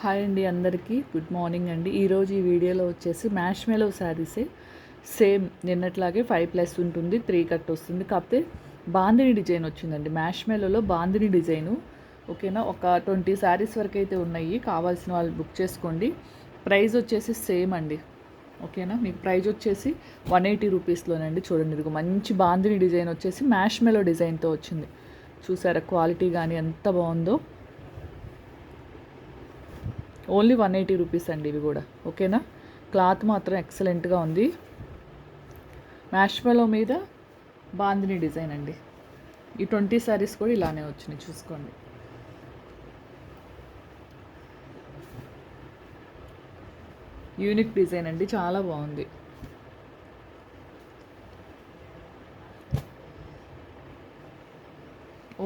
Hi అండి అందరికీ. Good morning అండి. ఈరోజు ఈ వీడియోలో వచ్చేసి మ్యాష్ మెలో శారీసే. సేమ్ నిన్నట్లాగే ఫైవ్ ప్లస్ ఉంటుంది త్రీ కట్ వస్తుంది. కాకపోతే బాందిని డిజైన్ వచ్చిందండి. మ్యాష్ మెలోలో బాందిని డిజైను. ఓకేనా? ఒక ట్వంటీ శారీస్ వరకు అయితే ఉన్నాయి. కావాల్సిన వాళ్ళు బుక్ చేసుకోండి. ప్రైస్ వచ్చేసి సేమ్ అండి. ఓకేనా? మీకు ప్రైజ్ వచ్చేసి వన్ ఎయిటీ రూపీస్లోనండి. చూడండి ఇదిగో మంచి బాందిని డిజైన్ వచ్చేసి మ్యాష్ మెలో డిజైన్తో వచ్చింది. చూసారా క్వాలిటీ కానీ ఎంత బాగుందో. ఓన్లీ వన్ ఎయిటీ రూపీస్ అండి ఇవి కూడా ఓకేనా? క్లాత్ మాత్రం ఎక్సలెంట్గా ఉంది. మ్యాష్మెలో మీద బాందిని డిజైన్ అండి. ఈ ట్వంటీ శారీస్ కూడా ఇలానే వచ్చినాయి చూసుకోండి. యూనిక్ డిజైన్ అండి చాలా బాగుంది.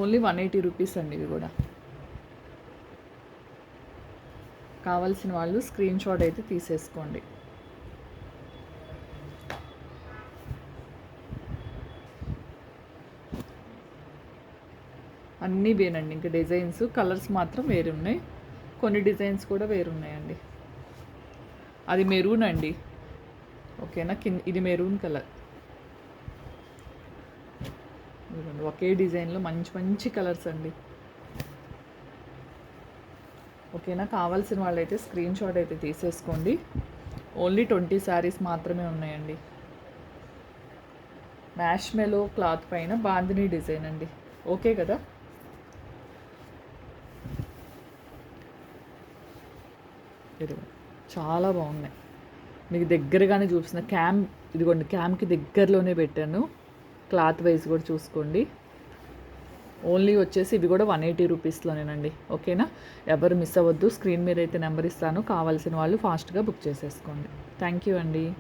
ఓన్లీ వన్ ఎయిటీ రూపీస్ అండి ఇవి కూడా. కావాల్సిన వాళ్ళు స్క్రీన్ షాట్ అయితే తీసేసుకోండి. అన్నీ వేనండి ఇంకా డిజైన్స్ కలర్స్ మాత్రం వేరే ఉన్నాయి. కొన్ని డిజైన్స్ కూడా వేరున్నాయండి అది మెరూన్ అండి. ఓకేనా? కింద ఇది మెరూన్ కలర్. ఒకే డిజైన్లో మంచి మంచి కలర్స్ అండి. ఓకేనా? కావాల్సిన వాళ్ళైతే స్క్రీన్ షాట్ అయితే తీసేసుకోండి. ఓన్లీ ట్వంటీ శారీస్ మాత్రమే ఉన్నాయండి. మ్యాష్ మెలో క్లాత్ పైన బాందిని డిజైన్ అండి. ఓకే కదా? ఇదిగో చాలా బాగున్నాయి. మీకు దగ్గరగానే చూపిస్తున్న క్యామ్ ఇదిగోండి క్యామ్కి దగ్గరలోనే పెట్టాను. క్లాత్ వైజ్ కూడా చూసుకోండి. ఓన్లీ వచ్చేసి ఇవి కూడా వన్ ఎయిటీ రూపీస్లోనేనండి. ఓకేనా? ఎవరు మిస్ అవ్వద్దు. స్క్రీన్ మీద అయితే నెంబర్ ఇస్తాను. కావాల్సిన వాళ్ళు ఫాస్ట్గా బుక్ చేసేసుకోండి. థ్యాంక్ యూ అండి.